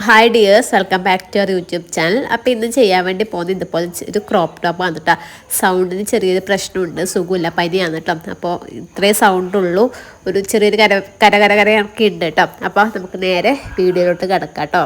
Hi dears welcome back to our YouTube channel അപ്പോൾ ഇന്ന് ചെയ്യാൻ വേണ്ടി പോകുന്നത് ഇതുപോലെ ഒരു ക്രോപ്പ് ടോപ്പ് ആണ് കേട്ടോ സൗണ്ടിന് ചെറിയൊരു പ്രശ്നമുണ്ട് സുഖമില്ല പനിയാണ് കേട്ടോ അപ്പോൾ ഇത്രേ സൗണ്ടുള്ളൂ ഒരു ചെറിയൊരു കര കര കര കരയൊക്കെ ഉണ്ട് കേട്ടോ അപ്പോൾ നമുക്ക് നേരെ വീഡിയോയിലോട്ട് കിടക്കാം കേട്ടോ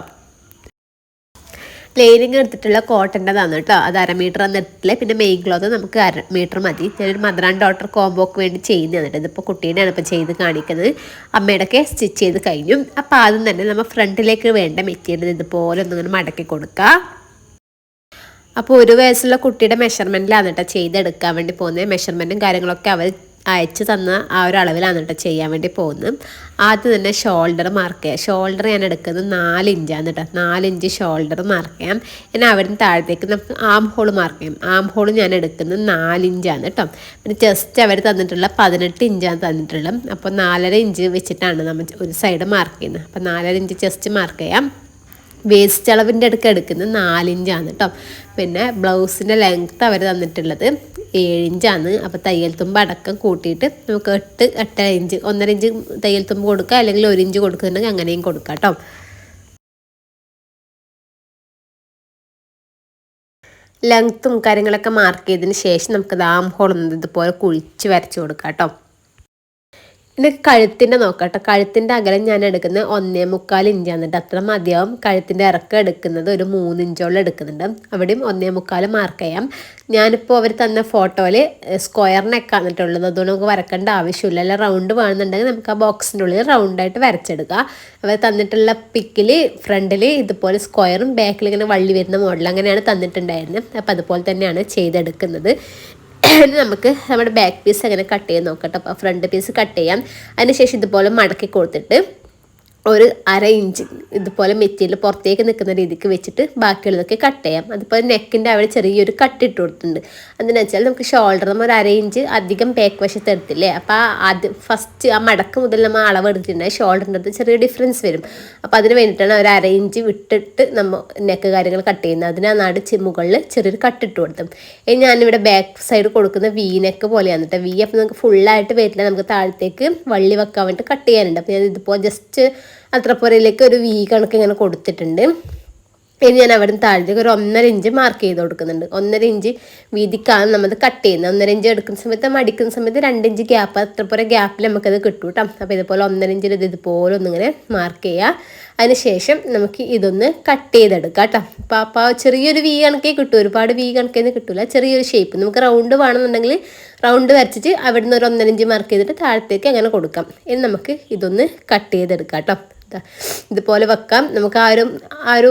ലൈനിങ് എടുത്തിട്ടുള്ള കോട്ടന്റെതാണ് കേട്ടോ. അത് അര മീറ്റർ എന്ന് എടുത്തില്ല പിന്നെ മെയിൻ ക്ലോത്ത് നമുക്ക് അര മീറ്റർ മതി. ഞാനൊരു മദർ ആൻഡ് ഡോട്ടർ കോംബോക്ക് വേണ്ടി ചെയ്യുന്നതാണ് കേട്ടോ. ഇതിപ്പോൾ കുട്ടീനെയാണ് ഇപ്പോൾ ചെയ്ത് കാണിക്കുന്നത്. അമ്മയുടെയൊക്കെ സ്റ്റിച്ച് ചെയ്ത് കഴിഞ്ഞു. അപ്പോൾ ആദ്യം തന്നെ നമ്മൾ ഫ്രണ്ടിലേക്ക് വേണ്ട മെറ്റീരിയൽ ഇതുപോലെ ഒന്നിങ്ങനെ മടക്കി കൊടുക്കുക അപ്പോൾ ഒരു വയസ്സുള്ള കുട്ടിയുടെ മെഷർമെന്റിലാണ് കേട്ടോ ചെയ്തെടുക്കാൻ വേണ്ടി പോകുന്നത്. മെഷർമെന്റും കാര്യങ്ങളൊക്കെ അവർ അയച്ചു തന്ന ആ ഒരു അളവിലാണ് കേട്ടോ ചെയ്യാൻ വേണ്ടി പോകുന്നത്. ആദ്യം തന്നെ ഷോൾഡർ മാർക്ക് ചെയ്യാം. ഷോൾഡർ ഞാൻ എടുക്കുന്നത് നാല് ഇഞ്ചാണ് കേട്ടോ. നാലിഞ്ച് ഷോൾഡർ മാർക്ക് ചെയ്യാം. പിന്നെ അവിടുന്ന് താഴത്തേക്ക് നമുക്ക് ആം ഹോൾ മാർക്ക് ചെയ്യാം. ആം ഹോൾ ഞാൻ എടുക്കുന്നത് നാലിഞ്ചാണ് കേട്ടോ. പിന്നെ ജസ്റ്റ് അവർ തന്നിട്ടുള്ള പതിനെട്ട് ഇഞ്ചാണ് തന്നിട്ടുള്ളത്. അപ്പോൾ നാലര ഇഞ്ച് വെച്ചിട്ടാണ് നമ്മൾ ഒരു സൈഡ് മാർക്ക് ചെയ്യുന്നത്. അപ്പോൾ നാലര ഇഞ്ച് ജസ്റ്റ് മാർക്ക് ചെയ്യാം. വേസ്റ്റ് അളവിന്റെ അടുക്ക് എടുക്കുന്നത് നാലിഞ്ചാണ് കേട്ടോ. പിന്നെ ബ്ലൗസിന്റെ ലെങ്ത്ത് അവർ തന്നിട്ടുള്ളത് ഏഴ് ഇഞ്ചാണ് അപ്പോൾ തയ്യൽ തുമ്പ് അടക്കം കൂട്ടിയിട്ട് നമുക്ക് എട്ട് എട്ടര ഇഞ്ച് ഒന്നര ഇഞ്ച് തയ്യൽ തുമ്പ് കൊടുക്കുക അല്ലെങ്കിൽ ഒരു ഇഞ്ച് കൊടുക്കുന്നുണ്ടെങ്കിൽ അങ്ങനെയും കൊടുക്കാം കേട്ടോ. ലെങ്ത്തും കാര്യങ്ങളൊക്കെ മാർക്ക് ചെയ്തതിന് ശേഷം നമുക്ക് ദാം ഹോൾ ഇതുപോലെ കുഴിച്ച് വരച്ച് കൊടുക്കാം കേട്ടോ. പിന്നെ കഴുത്തിന്റെ നോക്കട്ടെ. കഴുത്തിന്റെ അകലം ഞാൻ എടുക്കുന്നത് ഒന്നേ മുക്കാൽ ഇഞ്ചാണ് കേട്ടോ അത്ര മതിയാവും. കഴുത്തിന്റെ ഇറക്കം എടുക്കുന്നത് ഒരു മൂന്ന് ഇഞ്ചോളം എടുക്കുന്നുണ്ട്. അവിടെയും ഒന്നേ മുക്കാൽ മാർക്ക് ചെയ്യാം. ഞാനിപ്പോൾ അവർ തന്ന ഫോട്ടോയിൽ സ്ക്വയർ നെക്കാണ് അതുകൊണ്ട് നമുക്ക് വരക്കേണ്ട ആവശ്യമില്ല. അല്ല റൗണ്ട് വേണമെന്നുണ്ടെങ്കിൽ നമുക്ക് ആ ബോക്സിന്റെ ഉള്ളിൽ റൗണ്ടായിട്ട് വരച്ചെടുക്കുക അവർ തന്നിട്ടുള്ള പിക്കിൽ ഫ്രണ്ടിൽ ഇതുപോലെ സ്ക്വയറും ബാക്കിൽ ഇങ്ങനെ വള്ളി വരുന്ന മോഡൽ അങ്ങനെയാണ് തന്നിട്ടുണ്ടായിരുന്നത് അപ്പോൾ അതുപോലെ തന്നെയാണ് ചെയ്തെടുക്കുന്നത്. നമുക്ക് നമ്മുടെ ബാക്ക് പീസ് അങ്ങനെ കട്ട് ചെയ്യാൻ നോക്കട്ടെ. അപ്പോൾ ഫ്രണ്ട് പീസ് കട്ട് ചെയ്യാം. അതിനുശേഷം ഇതുപോലെ മടക്കി കൊടുത്തിട്ട് ഒരു അര ഇഞ്ച് ഇതുപോലെ മെറ്റീരിയൽ പുറത്തേക്ക് നിൽക്കുന്ന രീതിക്ക് വെച്ചിട്ട് ബാക്കിയുള്ളതൊക്കെ കട്ട് ചെയ്യാം. അതുപോലെ നെക്കിന്റെ അവിടെ ചെറിയൊരു കട്ട് ഇട്ട് കൊടുത്തിട്ടുണ്ട്. അതെന്ന് വെച്ചാൽ നമുക്ക് നമ്മൾ ഒരു അര ഇഞ്ച് അധികം ബാക്ക് വശത്ത് എടുത്തില്ലേ? അപ്പോൾ അത് ഫസ്റ്റ് ആ മടക്ക് മുതൽ നമ്മൾ അളവ് എടുത്തിട്ടുണ്ടെങ്കിൽ ഷോൾഡറിന്റെ അടുത്ത് ചെറിയ ഡിഫറൻസ് വരും. അപ്പോൾ അതിന് വേണ്ടിയിട്ടാണ് ഒരു അര ഇഞ്ച് വിട്ടിട്ട് നമ്മൾ നെക്ക് കാര്യങ്ങൾ കട്ട് ചെയ്യുന്നത്. അതിനാ നാട് മുകളിൽ ചെറിയൊരു കട്ട് ഇട്ട് കൊടുത്തത്. ഇനി ഞാനിവിടെ ബാക്ക് സൈഡ് കൊടുക്കുന്ന വി നെക്ക് പോലെയാണ് കേട്ടോ വി അപ്പോൾ നമുക്ക് ഫുള്ളായിട്ട് വരില്ല. നമുക്ക് താഴത്തേക്ക് വള്ളി വെക്കാൻ വേണ്ടിയിട്ട് കട്ട് ചെയ്യാനുണ്ട്. അപ്പോൾ ഞാൻ ഇതുപോലെ ജസ്റ്റ് അത്രപ്പുറയിലേക്ക് ഒരു വി കണക്ക് ഇങ്ങനെ കൊടുത്തിട്ടുണ്ട്. ഇനി ഞാൻ അവിടെ നിന്ന് ഒരു ഒന്നര ഇഞ്ച് മാർക്ക് ചെയ്ത് കൊടുക്കുന്നുണ്ട്. ഒന്നര ഇഞ്ച് വീതിക്കാണ് നമ്മൾ കട്ട് ചെയ്യുന്നത്. ഒന്നര ഇഞ്ച് എടുക്കുന്ന സമയത്ത് മടിക്കുന്ന സമയത്ത് രണ്ട് ഇഞ്ച് ഗ്യാപ്പ് അത്രപ്പുറം ഗ്യാപ്പിൽ നമുക്കത് കിട്ടും കേട്ടോ അപ്പോൾ ഇതുപോലെ ഒന്നര ഇഞ്ചിൽ ഇത് ഇതുപോലെ ഒന്നിങ്ങനെ മാർക്ക് ചെയ്യുക. അതിനുശേഷം നമുക്ക് ഇതൊന്ന് കട്ട് ചെയ്തെടുക്കാം കേട്ടോ അപ്പോൾ അപ്പോൾ ചെറിയൊരു വി കണക്കേ കിട്ടും. ഒരുപാട് വി കണക്കേന്ന് കിട്ടില്ല ചെറിയൊരു ഷേപ്പ് നമുക്ക് റൗണ്ട് വേണമെന്നുണ്ടെങ്കിൽ റൗണ്ട് വരച്ചിട്ട് അവിടെ നിന്ന് ഒരു ഒന്നര ഇഞ്ച് മാർക്ക് ചെയ്തിട്ട് താഴത്തേക്ക് അങ്ങനെ കൊടുക്കാം. ഇനി നമുക്ക് ഇതൊന്ന് കട്ട് ചെയ്തെടുക്കാം കേട്ടോ ഇതുപോലെ വെക്കാം. നമുക്ക് ആ ഒരു ആ ഒരു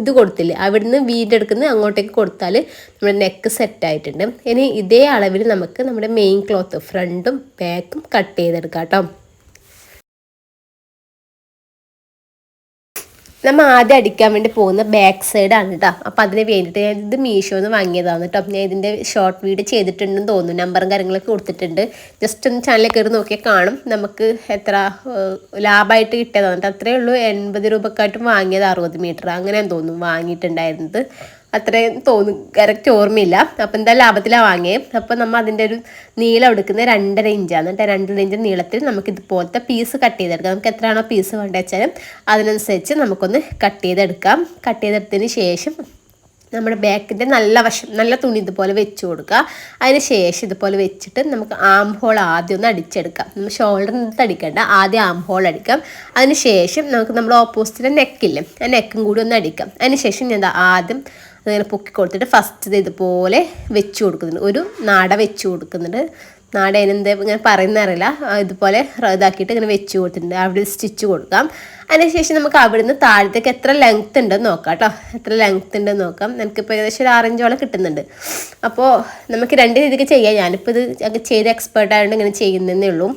ഇത് കൊടുത്തില്ലേ? അവിടുന്ന് വീന്റെ എടുക്കുന്ന അങ്ങോട്ടേക്ക് കൊടുത്താൽ നമ്മുടെ നെക്ക് സെറ്റായിട്ടുണ്ട് ഇനി ഇതേ അളവിൽ നമുക്ക് നമ്മുടെ മെയിൻ ക്ലോത്ത് ഫ്രണ്ടും ബാക്കും കട്ട് ചെയ്തെടുക്കാം കേട്ടോ. നമ്മൾ ആദ്യം അടിക്കാൻ വേണ്ടി പോകുന്ന ബാക്ക് സൈഡ് ആണ് കേട്ടോ അപ്പോൾ അതിന് വേണ്ടിയിട്ട് ഞാൻ ഇത് മീഷോന്ന് വാങ്ങിയതാണ് കേട്ടോ ഞാൻ ഇതിന്റെ ഷോർട്ട് വീഡിയോ ചെയ്തിട്ടുണ്ടെന്ന് തോന്നുന്നു. നമ്പറും കാര്യങ്ങളൊക്കെ കൊടുത്തിട്ടുണ്ട്. ജസ്റ്റ് ഒന്ന് ചാനലിൽ കയറി നോക്കിയാൽ കാണും. നമുക്ക് എത്ര ലാഭമായിട്ട് കിട്ടിയതാണ് കേട്ടോ അത്രയേ ഉള്ളൂ. എൺപത് രൂപക്കായിട്ടും വാങ്ങിയത് അറുപത് മീറ്റർ അങ്ങനെ തോന്നുന്നു വാങ്ങിയിട്ടുണ്ടായിരുന്നത്. അത്രയും തോന്നും കറക്റ്റ് ഓർമ്മയില്ല. അപ്പോൾ എന്താ ലാഭത്തിലാണ് വാങ്ങിയത് അപ്പോൾ നമ്മൾ അതിന്റെ ഒരു നീളം എടുക്കുന്നത് രണ്ടര ഇഞ്ചാണ് കേട്ടോ രണ്ടര ഇഞ്ച് നീളത്തിൽ നമുക്ക് ഇതുപോലത്തെ പീസ് കട്ട് ചെയ്തെടുക്കാം. നമുക്ക് എത്രയാണോ പീസ് വേണ്ടത് വെച്ചാലും അതിനനുസരിച്ച് നമുക്കൊന്ന് കട്ട് ചെയ്തെടുക്കാം. കട്ട് ചെയ്തെടുത്തതിന് ശേഷം നമ്മുടെ ബാക്കിന്റെ നല്ല വശം നല്ല തുണി ഇതുപോലെ വെച്ച് കൊടുക്കുക. അതിന് ശേഷം ഇതുപോലെ വെച്ചിട്ട് നമുക്ക് ആം ഹോൾ ആദ്യം ഒന്ന് അടിച്ചെടുക്കാം. നമ്മൾ ഷോൾഡറിനകത്ത് അടിക്കേണ്ട. ആദ്യം ആം ഹോൾ അടിക്കാം. അതിന് ശേഷം നമുക്ക് നമ്മുടെ ഓപ്പോസിറ്റിലെ നെക്കില്ലേ ആ നെക്കും കൂടി ഒന്ന് അടിക്കാം. അതിന് ശേഷം ഞാൻ ആദ്യം അങ്ങനെ പൊക്കി കൊടുത്തിട്ട് ഫസ്റ്റ് ഇതുപോലെ വെച്ച് കൊടുക്കുന്നുണ്ട്. ഒരു നാട വെച്ച് കൊടുക്കുന്നുണ്ട്. നാട അതിനെന്താ ഇങ്ങനെ പറയുന്ന അറിയില്ല. ഇതുപോലെ ഇതാക്കിയിട്ട് ഇങ്ങനെ വെച്ച് കൊടുത്തിട്ടുണ്ട്. അവിടെ സ്റ്റിച്ച് കൊടുക്കാം. അതിനുശേഷം നമുക്ക് അവിടുന്ന് താഴത്തേക്ക് എത്ര ലെങ്ത് ഉണ്ടെന്ന് നോക്കാം കേട്ടോ. എത്ര ലെങ്ത് ഉണ്ടെന്ന് നോക്കാം. നമുക്കിപ്പോൾ ഏകദേശം ഒരു ആറഞ്ചോളം കിട്ടുന്നുണ്ട്. അപ്പോൾ നമുക്ക് രണ്ട് രീതിക്ക് ചെയ്യാം. ഞാനിപ്പോൾ ഇത് ചെയ്ത് എക്സ്പേർട്ട് ആയതുകൊണ്ട് ഇങ്ങനെ ചെയ്യുന്നതേ ഉള്ളൂ.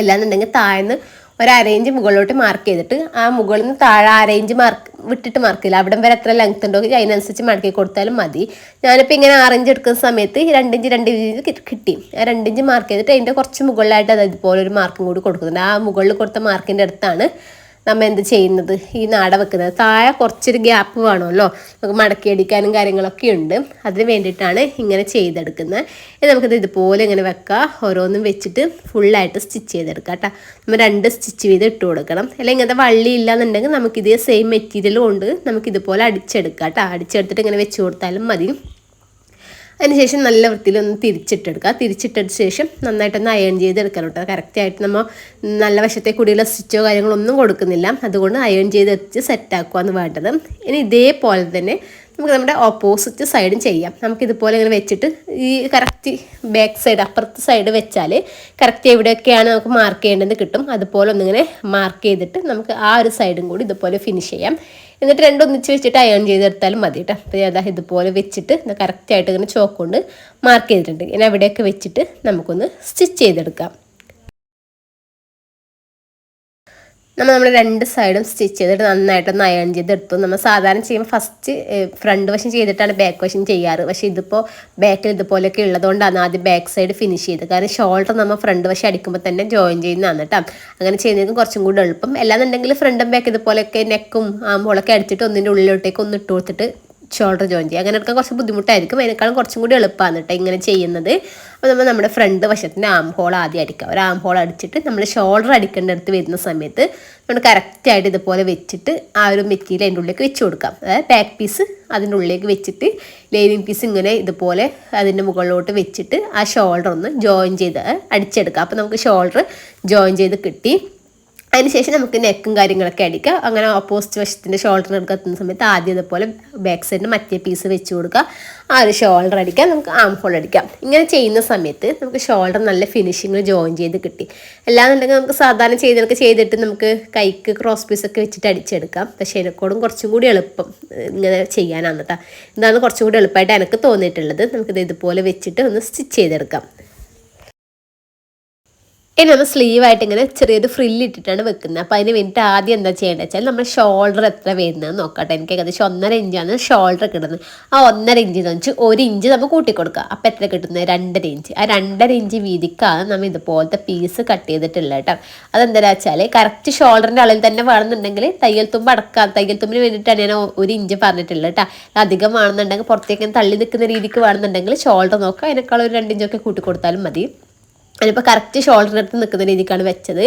അല്ലാന്നുണ്ടെങ്കിൽ താഴ്ന്ന് ഒരു അരയിഞ്ച് മുകളിലോട്ട് മാർക്ക് ചെയ്തിട്ട് ആ മുകളിൽ നിന്ന് താഴെ അരയിഞ്ച് മാർക്ക് വിട്ടിട്ട് മാർക്ക് ചെയ്യില്ല അവിടം വരെ എത്ര ലെങ്ത് ഉണ്ടോ അതിനനുസരിച്ച് മടക്കി കൊടുത്താലും മതി. ഞാനിപ്പോൾ ഇങ്ങനെ ആറിഞ്ച് എടുക്കുന്ന സമയത്ത് രണ്ടിഞ്ച് രണ്ട് ഇഞ്ച് കിട്ടി. ആ രണ്ടിഞ്ച് മാർക്ക് ചെയ്തിട്ട് അതിന്റെ കുറച്ച് മുകളിലായിട്ട് അത് ഇതുപോലെ ഒരു മാർക്കും കൂടി കൊടുക്കുന്നുണ്ട്. ആ മുകളിൽ കൊടുത്ത മാർക്കിന്റെ അടുത്താണ് നമ്മൾ എന്ത് ചെയ്യുന്നത്? ഈ നാട വെക്കുന്നത്. താഴെ കുറച്ചൊരു ഗ്യാപ്പ് വേണമല്ലോ. നമുക്ക് മടക്കി അടിക്കാനും കാര്യങ്ങളൊക്കെ ഉണ്ട്. അതിന് വേണ്ടിയിട്ടാണ് ഇങ്ങനെ ചെയ്തെടുക്കുന്നത്. ഇനി നമുക്കിത് ഇതുപോലെ ഇങ്ങനെ വെക്കുക ഓരോന്നും വെച്ചിട്ട് ഫുള്ളായിട്ട് സ്റ്റിച്ച് ചെയ്തെടുക്കാം കേട്ടോ. നമ്മൾ രണ്ട് സ്റ്റിച്ച് ചെയ്ത് ഇട്ട് കൊടുക്കണം. അല്ലെങ്കിൽ ഇങ്ങനത്തെ വള്ളി ഇല്ലാന്നുണ്ടെങ്കിൽ നമുക്കിതേ സെയിം മെറ്റീരിയൽ കൊണ്ട് നമുക്കിതുപോലെ അടിച്ചെടുക്കാം കേട്ടോ. അടിച്ചെടുത്തിട്ട് ഇങ്ങനെ വെച്ച് കൊടുത്താലും മതി. അതിനുശേഷം നല്ല വൃത്തിയിൽ ഒന്ന് തിരിച്ചിട്ടെടുക്കുക. തിരിച്ചിട്ടതിന് ശേഷം നന്നായിട്ടൊന്ന് അയൺ ചെയ്തെടുക്കണം കേട്ടോ. കറക്റ്റായിട്ട് നമ്മൾ നല്ല വശത്തെ കൂടിയുള്ള സ്റ്റിച്ചോ കാര്യങ്ങളൊന്നും കൊടുക്കുന്നില്ല. അതുകൊണ്ട് അയൺ ചെയ്ത് ചെയ്തെടുത്ത് സെറ്റാക്കുകയാണ് വേണ്ടത്. ഇനി ഇതേപോലെ തന്നെ നമുക്ക് നമ്മുടെ ഓപ്പോസിറ്റ് സൈഡും ചെയ്യാം. നമുക്കിതുപോലെ ഇങ്ങനെ വെച്ചിട്ട് ഈ കറക്റ്റ് ബാക്ക് സൈഡ് അപ്പുറത്തെ സൈഡ് വെച്ചാൽ കറക്റ്റ് എവിടെയൊക്കെയാണ് നമുക്ക് മാർക്ക് ചെയ്യേണ്ടത് കിട്ടും. അതുപോലെ ഒന്നിങ്ങനെ മാർക്ക് ചെയ്തിട്ട് നമുക്ക് ആ ഒരു സൈഡും കൂടി ഇതുപോലെ ഫിനിഷ് ചെയ്യാം. എന്നിട്ട് രണ്ടും ഒന്നിച്ച് വെച്ചിട്ട് അയൺ ചെയ്തെടുത്താലും മതി കേട്ടോ അപ്പോൾ അതാ ഇതുപോലെ വെച്ചിട്ട് കറക്റ്റായിട്ട് ഇങ്ങനെ ചോക്ക് കൊണ്ട് മാർക്ക് ചെയ്തിട്ടുണ്ട്. ഇനി അവിടെയൊക്കെ വെച്ചിട്ട് നമുക്കൊന്ന് സ്റ്റിച്ച് ചെയ്തെടുക്കാം. നമ്മൾ നമ്മൾ രണ്ട് സൈഡും സ്റ്റിച്ച് ചെയ്തിട്ട് നന്നായിട്ടൊന്ന് അയൺ ചെയ്തെടുത്തു. നമ്മൾ സാധാരണ ചെയ്യുമ്പോൾ ഫസ്റ്റ് ഫ്രണ്ട് വശം ചെയ്തിട്ടാണ് ബാക്ക് വശം ചെയ്യാറ്. പക്ഷേ ഇതിപ്പോൾ ബാക്കിൽ ഇതുപോലെയൊക്കെ ഉള്ളതുകൊണ്ടാണ് ആദ്യം ബാക്ക് സൈഡ് ഫിനിഷ് ചെയ്ത് കാരണം ഷോൾഡർ നമ്മൾ ഫ്രണ്ട് വശം അടിക്കുമ്പോൾ തന്നെ ജോയിൻ ചെയ്യുന്നതാണ് കേട്ടോ അങ്ങനെ ചെയ്യുന്നതിന് കുറച്ചും കൂടി എളുപ്പം. അല്ലാന്നുണ്ടെങ്കിൽ ഫ്രണ്ടും ബാക്ക് ഇതുപോലെയൊക്കെ നെക്കും ആകുമ്പോഴൊക്കെ അടിച്ചിട്ട് ഒന്നിന്റെ ഉള്ളിലോട്ടേക്ക് ഒന്ന് ഇട്ട് കൊടുത്തിട്ട് ഷോൾഡർ ജോയിൻ ചെയ്യുക അങ്ങനെ എടുക്കാൻ കുറച്ച് ബുദ്ധിമുട്ടായിരിക്കും. അതിനേക്കാളും കുറച്ചും കൂടി എളുപ്പമാണ് കേട്ടോ ഇങ്ങനെ ചെയ്യുന്നത്. അപ്പോൾ നമ്മൾ നമ്മുടെ ഫ്രണ്ട് വശത്തിന് ആം ഹോൾ ആദ്യം അടിക്കുക ഒരു ആം ഹോൾ അടിച്ചിട്ട് നമ്മൾ ഷോൾഡർ അടിക്കേണ്ട അടുത്ത് വരുന്ന സമയത്ത് നമ്മൾ കറക്റ്റായിട്ട് ഇതുപോലെ വെച്ചിട്ട് ആ ഒരു മെറ്റീരിയൽ അതിന്റെ ഉള്ളിലേക്ക് വെച്ച് കൊടുക്കാം. അതായത് ബാക്ക് പീസ് അതിന്റെ ഉള്ളിലേക്ക് വെച്ചിട്ട് ലൈനിങ് പീസ് ഇങ്ങനെ ഇതുപോലെ അതിന്റെ മുകളിലോട്ട് വെച്ചിട്ട് ആ ഷോൾഡർ ഒന്ന് ജോയിൻ ചെയ്ത് അടിച്ചെടുക്കാം. അപ്പോൾ നമുക്ക് ഷോൾഡർ ജോയിൻ ചെയ്ത് കിട്ടി. അതിനുശേഷം നമുക്ക് നെക്കും കാര്യങ്ങളൊക്കെ അടിക്കുക. അങ്ങനെ ഓപ്പോസിറ്റ് വശത്തിന്റെ ഷോൾഡർ എടുക്കുന്ന സമയത്ത് ആദ്യം ഇതുപോലെ ബാക്ക് സൈഡിന് മറ്റേ പീസ് വെച്ച് കൊടുക്കുക. ആ ഒരു ഷോൾഡർ അടിക്കാം നമുക്ക് ആം ഹോൾ അടിക്കാം. ഇങ്ങനെ ചെയ്യുന്ന സമയത്ത് നമുക്ക് ഷോൾഡർ നല്ല ഫിനിഷിങ്ങിൽ ജോയിൻ ചെയ്ത് കിട്ടി. അല്ലാന്നുണ്ടെങ്കിൽ നമുക്ക് സാധാരണ ചെയ്തൊക്കെ ചെയ്തിട്ട് നമുക്ക് കൈക്ക് ക്രോസ് പീസൊക്കെ വെച്ചിട്ട് അടിച്ചെടുക്കാം. പക്ഷേ എനക്കോടും കുറച്ചും കൂടി എളുപ്പം ഇങ്ങനെ ചെയ്യാനാണ് കേട്ടോ ഇതാണ് കുറച്ചും കൂടി എളുപ്പമായിട്ട് എനിക്ക് തോന്നിയിട്ടുള്ളത്. നമുക്കിത് ഇതുപോലെ വെച്ചിട്ട് ഒന്ന് സ്റ്റിച്ച് ചെയ്തെടുക്കാം. ഇനി നമ്മൾ സ്ലീവായിട്ട് ഇങ്ങനെ ചെറിയൊരു ഫ്രില്ല് ഇട്ടിട്ടാണ് വെക്കുന്നത്. അപ്പോൾ അതിന് വേണ്ടിയിട്ട് ആദ്യം എന്താ ചെയ്യേണ്ടത് വെച്ചാൽ നമ്മൾ ഷോൾഡർ എത്ര വരുന്നത് നോക്കട്ടെ. എനിക്ക് ഏകദേശം ഒന്നര ഇഞ്ചാണ് ഷോൾഡർ കിട്ടുന്നത് ആ ഒന്നര ഇഞ്ച് എന്ന് വെച്ച് ഒരു ഇഞ്ച് നമ്മൾ കൂട്ടിക്കൊടുക്കുക അപ്പം എത്ര കിട്ടുന്നത്? രണ്ടര ഇഞ്ച് ആ രണ്ടര ഇഞ്ച് വീതിക്കാണ് നമ്മൾ ഇതുപോലത്തെ പീസ് കട്ട് ചെയ്തിട്ടുള്ളത് കേട്ടോ. അതെന്താ വെച്ചാൽ കറക്റ്റ് ഷോൾഡറിന്റെ അളവിൽ തന്നെ വേണമെന്നുണ്ടെങ്കിൽ തയ്യൽ തുമ്പ് അടക്കാം. തയ്യൽ തുമ്പിന് വേണ്ടിയിട്ടാണ് ഞാൻ ഒരു ഇഞ്ച് പറഞ്ഞിട്ടുള്ളത് കേട്ടോ. അധികം വേണമെന്നുണ്ടെങ്കിൽ പുറത്തേക്ക് തള്ളി നിൽക്കുന്ന രീതിക്ക് വേണമെന്നുണ്ടെങ്കിൽ ഷോൾഡർ നോക്കുക അതിനേക്കാൾ ഒരു രണ്ടിഞ്ചൊക്കെ കൂട്ടി മതി. അതിപ്പോൾ കറക്റ്റ് ഷോൾഡറിന്റെ അടുത്ത് നിൽക്കുന്ന രീതിക്കാണ് വെച്ചത്.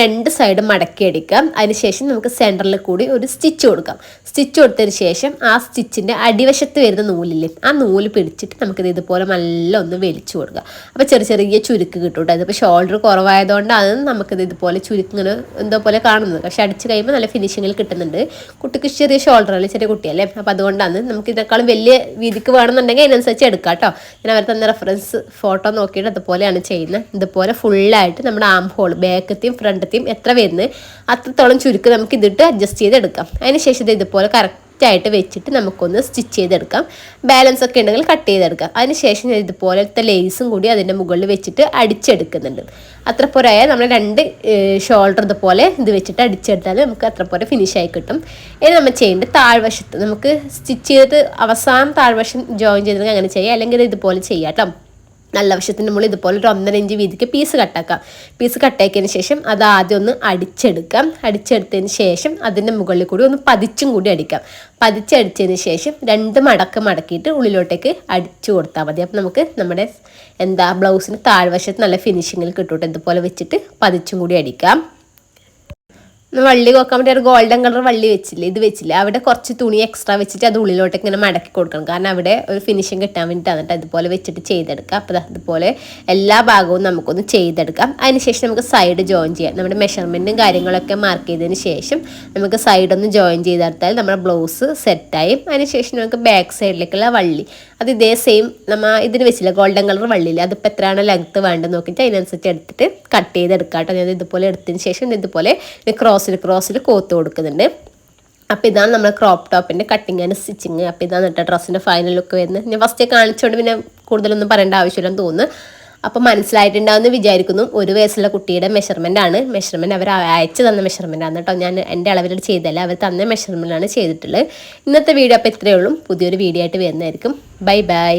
രണ്ട് സൈഡും മടക്കി അടിക്കാം. അതിനുശേഷം നമുക്ക് സെന്ററിൽ കൂടി ഒരു സ്റ്റിച്ച് കൊടുക്കാം. സ്റ്റിച്ച് കൊടുത്തതിന് ശേഷം ആ സ്റ്റിച്ചിന്റെ അടിവശത്ത് വരുന്ന നൂലില്ലേ ആ നൂൽ പിടിച്ചിട്ട് നമുക്കിത് ഇതുപോലെ നല്ല ഒന്ന് വലിച്ചു കൊടുക്കാം. അപ്പോൾ ചെറിയ ചെറിയ ചുരുക്ക് കിട്ടും കേട്ടോ അതിപ്പോൾ ഷോൾഡർ കുറവായതുകൊണ്ടാണ് നമുക്കിത് ഇതുപോലെ ചുരുക്ക് ഇങ്ങനെ എന്തോ പോലെ കാണുന്നത്. പക്ഷെ അടിച്ച് കഴിയുമ്പോൾ നല്ല ഫിനിഷിങ്ങിൽ കിട്ടുന്നുണ്ട്. കുട്ടിക്ക് ചെറിയ ഷോൾഡർ അല്ലെങ്കിൽ ചെറിയ കുട്ടിയല്ലേ അപ്പോൾ അതുകൊണ്ടാണ് നമുക്ക് ഇതിനേക്കാളും വലിയ വീതിക്ക് വേണമെന്നുണ്ടെങ്കിൽ അതിനനുസരിച്ച് എടുക്കാം കേട്ടോ ഞാൻ അവർ തന്ന റെഫറൻസ് ഫോട്ടോ നോക്കിയിട്ട് അതുപോലെയാണ് ചെയ്യുന്നത്. ഇതുപോലെ ഫുള്ളായിട്ട് നമ്മുടെ ആം ഹോൾ ബാക്കത്തെയും ഫ്രണ്ടത്തെയും എത്ര വരുന്നത് അത്രത്തോളം ചുരുക്ക് നമുക്ക് ഇതിട്ട് അഡ്ജസ്റ്റ് ചെയ്തെടുക്കാം. അതിന് ശേഷം ഇത് ഇതുപോലെ കറക്റ്റായിട്ട് വെച്ചിട്ട് നമുക്കൊന്ന് സ്റ്റിച്ച് ചെയ്തെടുക്കാം. ബാലൻസ് ഒക്കെ ഉണ്ടെങ്കിൽ കട്ട് ചെയ്തെടുക്കാം. അതിനുശേഷം ഞാൻ ഇതുപോലത്തെ ലേസും കൂടി അതിന്റെ മുകളിൽ വെച്ചിട്ട് അടിച്ചെടുക്കുന്നുണ്ട്. അത്ര പോരായ നമ്മൾ രണ്ട് ഷോൾഡർ ഇതുപോലെ ഇത് വെച്ചിട്ട് അടിച്ചെടുത്താൽ നമുക്ക് അത്ര പോലെ ഫിനിഷ് കിട്ടും. ഇനി നമ്മൾ ചെയ്യേണ്ടത് താഴ്വശത്ത് നമുക്ക് സ്റ്റിച്ച് ചെയ്തിട്ട് അവസാനം താഴ്വശം ജോയിൻ ചെയ്തെങ്കിൽ അങ്ങനെ ചെയ്യാം. അല്ലെങ്കിൽ ഇതുപോലെ ചെയ്യാം കേട്ടോ. നല്ല വശത്തിന്റെ മുകളിൽ ഇതുപോലെ ഒരു ഒന്നര ഇഞ്ച് വീതിക്ക് പീസ് കട്ടാക്കാം പീസ് കട്ടാക്കിയതിന് ശേഷം അത് ആദ്യം ഒന്ന് അടിച്ചെടുക്കാം. അടിച്ചെടുത്തതിന് ശേഷം അതിന്റെ മുകളിൽ കൂടി ഒന്ന് പതിച്ചും കൂടി അടിക്കാം. പതിച്ചടിച്ചതിന് ശേഷം രണ്ട് മടക്ക് മടക്കിയിട്ട് ഉള്ളിലോട്ടേക്ക് അടിച്ചു കൊടുത്താൽ മതി. അപ്പം നമുക്ക് നമ്മുടെ എന്താ ബ്ലൗസിന് താഴ്വശത്ത് നല്ല ഫിനിഷിങ്ങിൽ കിട്ടും ഇതുപോലെ വെച്ചിട്ട് പതിച്ചും കൂടി അടിക്കാം. വള്ളി നോക്കാൻ വേണ്ടി ഒരു ഗോൾഡൻ കളർ വള്ളി വെച്ചില്ലേ ഇത് വെച്ചില്ല. അവിടെ കുറച്ച് തുണി എക്സ്ട്രാ വെച്ചിട്ട് അത് ഉള്ളിലോട്ട് ഇങ്ങനെ മടക്കി കൊടുക്കണം. കാരണം അവിടെ ഒരു ഫിനിഷിങ് കിട്ടാൻ വേണ്ടിയിട്ടാണ് എന്നിട്ട് ഇതുപോലെ വെച്ചിട്ട് ചെയ്തെടുക്കാം അപ്പോൾ അതുപോലെ എല്ലാ ഭാഗവും നമുക്കൊന്ന് ചെയ്തെടുക്കാം. അതിനുശേഷം നമുക്ക് സൈഡ് ജോയിൻ ചെയ്യാം. നമ്മുടെ മെഷർമെന്റും കാര്യങ്ങളൊക്കെ മാർക്ക് ചെയ്തതിന് ശേഷം നമുക്ക് സൈഡ് ഒന്ന് ജോയിൻ ചെയ്തെടുത്താൽ നമ്മുടെ ബ്ലൗസ് സെറ്റായി അതിനുശേഷം നമുക്ക് ബാക്ക് സൈഡിലേക്കുള്ള വള്ളി. അത് ഇതേ സെയിം നമ്മൾ ഇതിന് വെച്ചില്ല ഗോൾഡൻ കളർ വള്ളിയില്ല. അതിപ്പോൾ എത്രയാണ് ലെങ്ത്ത് വേണ്ടത് നോക്കിയിട്ട് അതിനനുസരിച്ച് എടുത്തിട്ട് കട്ട് ചെയ്തെടുക്കാം കേട്ടോ. ഞാൻ ഇതുപോലെ എടുത്തതിന് ശേഷം ഇതുപോലെ ക്രോസിൽ ക്രോസിൽ കോത്ത് കൊടുക്കുന്നുണ്ട്. അപ്പോൾ ഇതാണ് നമ്മുടെ ക്രോപ്പ് ടോപ്പിന്റെ കട്ടിങ് ആൻഡ് സ്റ്റിച്ചിങ് അപ്പോൾ ഇതാണ് കേട്ടോ ഡ്രസ്സിന്റെ ഫൈനൽ ലുക്ക് വരുന്നത്. ഞാൻ ഫസ്റ്റ് കാണിച്ചുകൊണ്ട് പിന്നെ കൂടുതലൊന്നും പറയേണ്ട ആവശ്യമില്ലെന്ന് തോന്നുന്നു. അപ്പോൾ മനസ്സിലായിട്ടുണ്ടാവുമെന്ന് വിചാരിക്കുന്നു. ഒരു വയസ്സുള്ള കുട്ടിയുടെ മെഷർമെന്റ് ആണ്. മെഷർമെന്റ് അവർ അയച്ചു തന്ന മെഷർമെന്റ് ആണ് കേട്ടോ. ഞാൻ എന്റെ അളവിൽ ചെയ്തല്ല അവർ തന്ന മെഷർമെന്റാണ് ചെയ്തിട്ടുള്ളത്. ഇന്നത്തെ വീഡിയോ അപ്പോൾ ഇത്രയേ ഉള്ളൂ. പുതിയൊരു വീഡിയോ ആയിട്ട് വരുന്നതായിരിക്കും. Bye bye